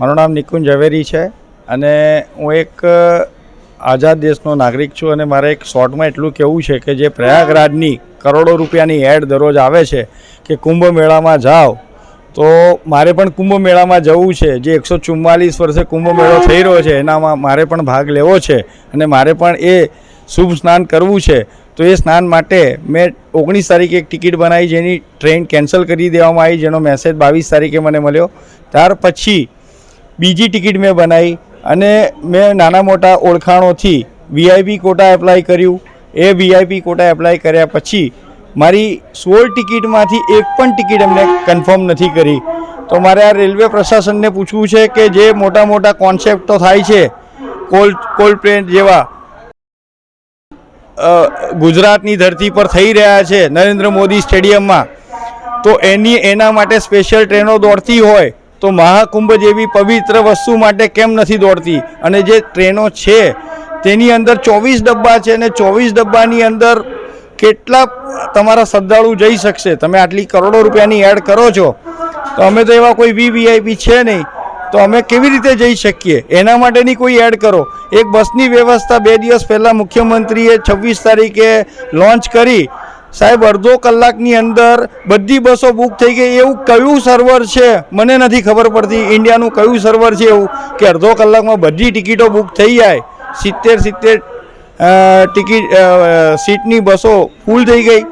મારું નામ નિકુંજ ઝવેરી છે અને હું એક આઝાદ દેશનો નાગરિક છું અને મારે એક શોર્ટમાં એટલું કહેવું છે કે જે પ્રયાગરાજની કરોડો રૂપિયાની એડ દરરોજ આવે છે કે કુંભ મેળામાં જાઓ, તો મારે પણ કુંભ મેળામાં જવું છે. જે એકસો ચુમ્માલીસ વર્ષે કુંભ મેળો થઈ રહ્યો છે, એનામાં મારે પણ ભાગ લેવો છે અને મારે પણ એ શુભ સ્નાન કરવું છે. તો એ સ્નાન માટે મેં ઓગણીસ તારીખે એક ટિકિટ બનાવી, જેની ટ્રેન કેન્સલ કરી દેવામાં આવી, જેનો મેસેજ બાવીસ તારીખે મને મળ્યો. ત્યાર પછી બીજી ટિકિટ મેં બનાવી અને મેં નાના મોટા ઓળખાણોથી વીઆઈપી કોટા એપ્લાય કર્યું. એ વીઆઈપી કોટા એપ્લાય કર્યા પછી મારી સોળ ટિકિટમાંથી એક પણ ટિકિટ એમને કન્ફર્મ નથી કરી. તો મારે આ રેલવે પ્રશાસનને પૂછવું છે કે જે મોટા મોટા કોન્સેપ્ટો થાય છે, કોલ કોલ પ્લેન જેવા ગુજરાતની ધરતી પર થઈ રહ્યા છે નરેન્દ્ર મોદી સ્ટેડિયમમાં, તો એની, એના માટે સ્પેશિયલ ટ્રેનો દોડતી હોય તો મહાકુંભ જેવી પવિત્ર વસ્તુ માટે કેમ નથી દોડતી? અને જે ટ્રેનો છે, તેની અંદર ચોવીસ ડબ્બા છે અને ચોવીસ ડબ્બાની અંદર કેટલા તમારા શ્રદ્ધાળુ જઈ શકશે? તમે આટલી કરોડો રૂપિયાની એડ કરો છો. તો અમે તો એવા કોઈ વીવીઆઈપી છે નહીં. તો અમે કેવી રીતે જઈ શકીએ? એના માટેની કોઈ એડ કરો. એક બસની વ્યવસ્થા બે દિવસ પહેલાં મુખ્યમંત્રીએ છવ્વીસ તારીખે લોન્ચ કરી. સાહેબ, અડધો કલાકની અંદર બધી બસો બુક થઈ ગઈ. એવું કયું સર્વર છે? મને નથી ખબર પડતી. ઇન્ડિયાનું કયું સર્વર છે એવું? કે અડધો કલાકમાં બધી ટિકિટો બુક થઈ જાય. સિત્તેર સિત્તેર ટિકિટ સીટની બસો ફૂલ થઈ ગઈ.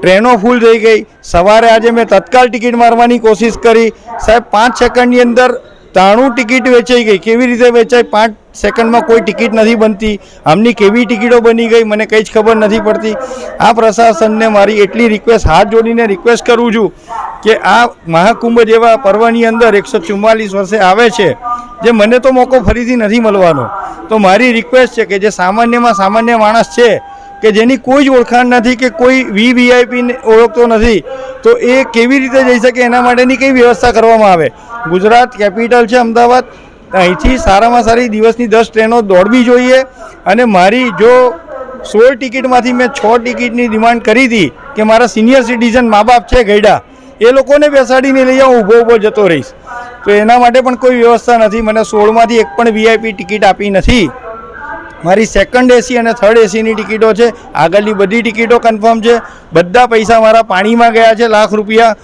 ટ્રેનો ફૂલ થઈ ગઈ. સવારે આજે મેં તત્કાલ ટિકિટ મારવાની કોશિશ કરી. સાહેબ, પાંચ સેકન્ડની અંદર ત્રાણું ટિકિટ વેચાઈ ગઈ. કેવી રીતે વેચાય? પાંચ સેકન્ડમાં કોઈ ટિકિટ નથી બનતી. આમની કેવી ટિકિટો બની ગઈ મને કંઈ જ ખબર નથી પડતી. આ પ્રશાસનને મારી એટલી રિક્વેસ્ટ હાથ જોડીને રિક્વેસ્ટ કરું છું કે આ મહાકુંભ જેવા પર્વની અંદર એકસો ચુમ્માલીસ વર્ષે આવે છે, જે મને તો મોકો ફરીથી નથી મળવાનો. તો મારી રિક્વેસ્ટ છે કે જે સામાન્યમાં સામાન્ય માણસ છે, કે જેની કોઈ જ ઓળખાણ નથી, કે કોઈ વી વીઆઈપીને ઓળખતો નથી, તો એ કેવી રીતે જઈ શકે? એના માટેની કઈ વ્યવસ્થા કરવામાં આવે? ગુજરાત કેપિટલ છે અમદાવાદ. અહીંથી સારામાં સારી દિવસની દસ ટ્રેનો દોડવી જોઈએ અને મારી જો સોળ ટિકિટમાંથી મેં છ ટિકિટની ડિમાન્ડ કરી હતી કે મારા સિનિયર સિટીઝન મા બાપ છે ગયડા, એ લોકોને બેસાડીને લઈ આવું ઊભો ઊભો જતો રહીશ. તો એના માટે પણ કોઈ વ્યવસ્થા નથી. મને સોળમાંથી એક પણ વીઆઈપી ટિકિટ આપી નથી. મારી સેકન્ડ એસી અને થર્ડ એસીની ટિકિટો છે. આગળની બધી ટિકિટો કન્ફર્મ છે. બધા પૈસા મારા પાણીમાં ગયા છે, લાખ રૂપિયા.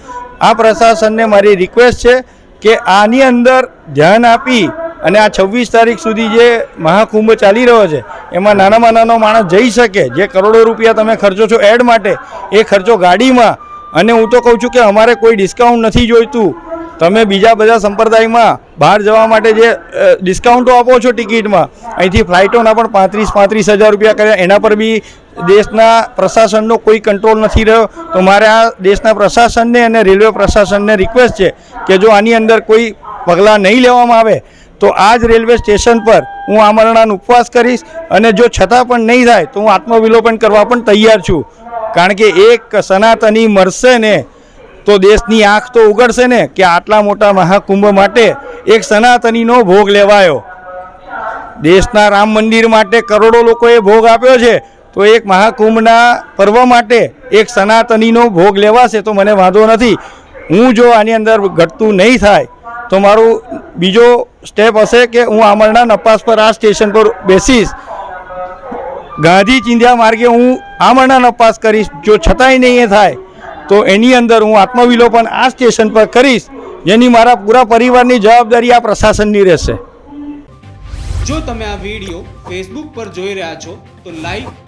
આ પ્રશાસનને મારી રિક્વેસ્ટ છે કે આની અંદર ધ્યાન આપી અને આ છવ્વીસ તારીખ સુધી જે મહાકુંભ ચાલી રહ્યો છે, એમાં નાનામાં નાનો માણસ જઈ શકે, જે કરોડો રૂપિયા તમે ખર્ચો છો એડ માટે, એ ખર્ચો ગાડીમાં, અને હું તો કહું છું કે અમારે કોઈ ડિસ્કાઉન્ટ નથી જોઈતું. તમે બીજા બધા સંપ્રદાયમાં બહાર જવા માટે જે ડિસ્કાઉન્ટો આપો છો ટિકિટમાં, અહીંથી ફ્લાઇટોના પણ પાંત્રીસ પાંત્રીસ હજાર રૂપિયા કર્યા, એના પર બી દેશના પ્રશાસનનો કોઈ કંટ્રોલ નથી રહ્યો, તો મારે આ દેશના પ્રશાસનને અને રેલવે પ્રશાસનને રિક્વેસ્ટ છે કે જો આની અંદર કોઈ પગલાં નહીં લેવામાં આવે, તો આ જ રેલવે સ્ટેશન પર હું આમરણાનો ઉપવાસ કરીશ અને જો છતાં પણ નહીં થાય, તો હું આત્મવિલોપન કરવા પણ તૈયાર છું. કારણ કે એક સનાતની મરશે ને, તો દેશની આંખ તો ઉગડશે ને કે આટલા મોટા મહાકુંભ માટે એક સનાતનીનો ભોગ લેવાયો. દેશના રામ મંદિર માટે કરોડો લોકોએ ભોગ આપ્યો છે. તો એક મહાકુંભના પર્વ માટે એક સનાતનીનો ભોગ લેવાશે તો મને વાંધો નથી. હું જો આની અંદર ઘટતું નહીં થાય, તો મારું બીજો સ્ટેપ હશે કે હું આમરણા નપાસ પર આ સ્ટેશન પર બેસીશ. ગાંધી ચિંધ્યા માર્ગે હું આમરણા નપાસ કરીશ, જો છતાંય નહીં એ થાય, તો એની અંદર હું આત્મવિલોપન આ સ્ટેશન પર કરીશ, જેની મારા પૂરા પરિવારની જવાબદારી આ પ્રશાસનની રહેશે. જો તમે આ વીડિયો ફેસબુક પર જોઈ રહ્યા છો, તો લાઈક